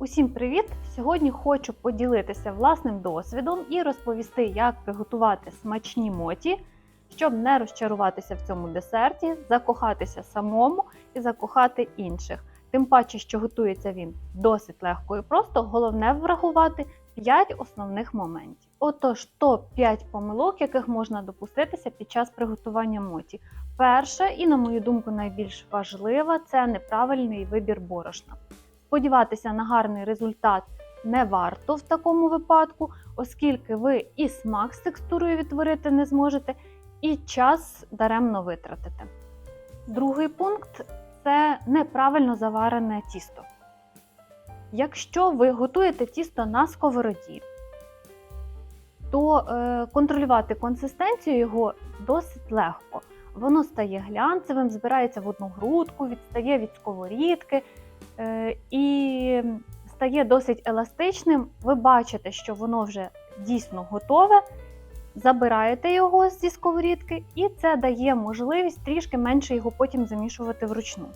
Усім привіт! Сьогодні хочу поділитися власним досвідом і розповісти, як приготувати смачні моті, щоб не розчаруватися в цьому десерті, закохатися самому і закохати інших. Тим паче, що готується він досить легко і просто, головне врахувати 5 основних моментів. Отож, топ-5 помилок, яких можна допуститися під час приготування моті. Перше, і, на мою думку, найбільш важливе це неправильний вибір борошна. Сподіватися на гарний результат не варто в такому випадку, оскільки ви і смак з текстурою відтворити не зможете, і час даремно витратите. Другий пункт це неправильно заварене тісто. Якщо ви готуєте тісто на сковороді, то е, контролювати консистенцію його досить легко. Воно стає глянцевим, збирається в одну грудку, відстає від сковорідки і стає досить еластичним. Ви бачите, що воно вже дійсно готове. Забираєте його зі сковорідки, і це дає можливість трішки менше його потім замішувати вручну.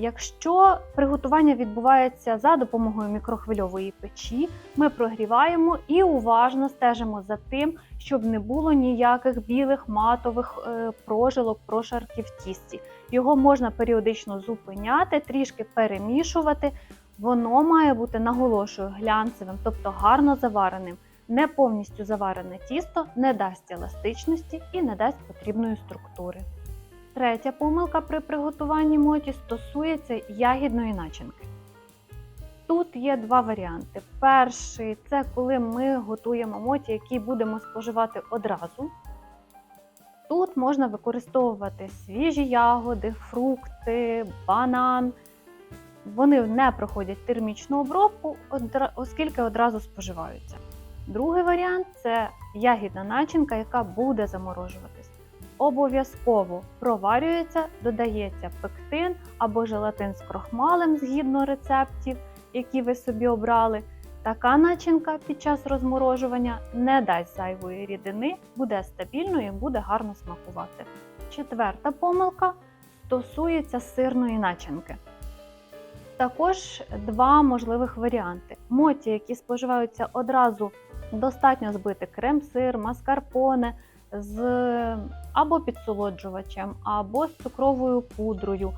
Якщо приготування відбувається за допомогою мікрохвильової печі, ми прогріваємо і уважно стежимо за тим, щоб не було ніяких білих матових е, прожилок, прошарків в тісті. Його можна періодично зупиняти, трішки перемішувати. Воно має бути наголошую глянцевим, тобто гарно завареним. Не повністю заварене тісто не дасть еластичності і не дасть потрібної структури. Третя помилка при приготуванні моті стосується ягідної начинки. Тут є два варіанти. Перший це коли ми готуємо моті, які будемо споживати одразу. Тут можна використовувати свіжі ягоди, фрукти, банан. Вони не проходять термічну обробку, оскільки одразу споживаються. Другий варіант це ягідна начинка, яка буде заморожуватись. Обов'язково проварюється, додається пектин або желатин з крохмалем згідно рецептів, які ви собі обрали. Така начинка під час розморожування не дасть зайвої рідини, буде стабільною і буде гарно смакувати. Четверта помилка стосується сирної начинки. Також два можливих варіанти. Моті, які споживаються одразу, достатньо збити крем-сир, маскарпоне з або підсолоджувачем, або з цукровою пудрою.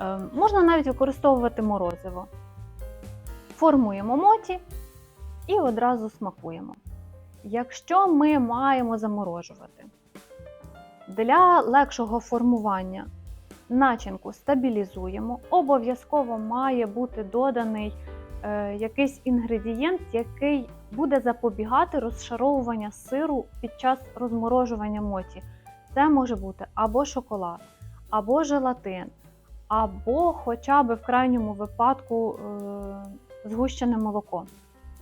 Е, можна навіть використовувати морозиво. Формуємо моті і одразу смакуємо. Якщо ми маємо заморожувати, для легшого формування начинку стабілізуємо, обов'язково має бути доданий е, якийсь інгредієнт, який буде запобігати розшаровування сиру під час розморожування моті. Це може бути або шоколад, або желатин, або хоча б в крайньому випадку е, згущене молоко.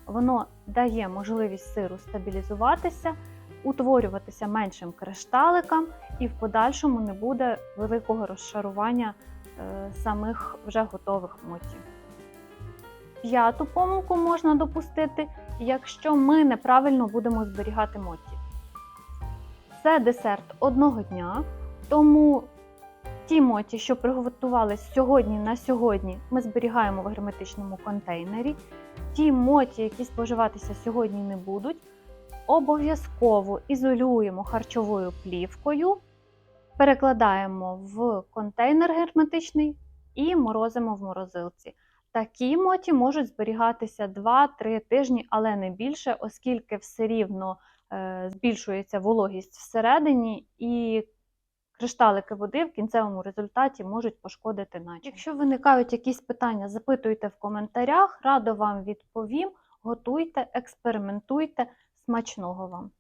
Воно дає можливість сиру стабілізуватися, утворюватися меншим кришталикам, і в подальшому не буде великого розшарування е, самих вже готових мотів. П'яту помилку можна допустити, якщо ми неправильно будемо зберігати моті. Це десерт одного дня, тому ті моті, що приготувались сьогодні на сьогодні, ми зберігаємо в герметичному контейнері. Ті моті, які споживатися сьогодні не будуть, обов'язково ізолюємо харчовою плівкою, перекладаємо в контейнер герметичний і морозимо в морозилці. Такі моті можуть зберігатися 2-3 тижні, але не більше, оскільки все рівно е, збільшується вологість всередині, і кришталики води в кінцевому результаті можуть пошкодити начинку. Якщо виникають якісь питання, запитуйте в коментарях, радо вам відповім. Готуйте, експериментуйте, смачного вам!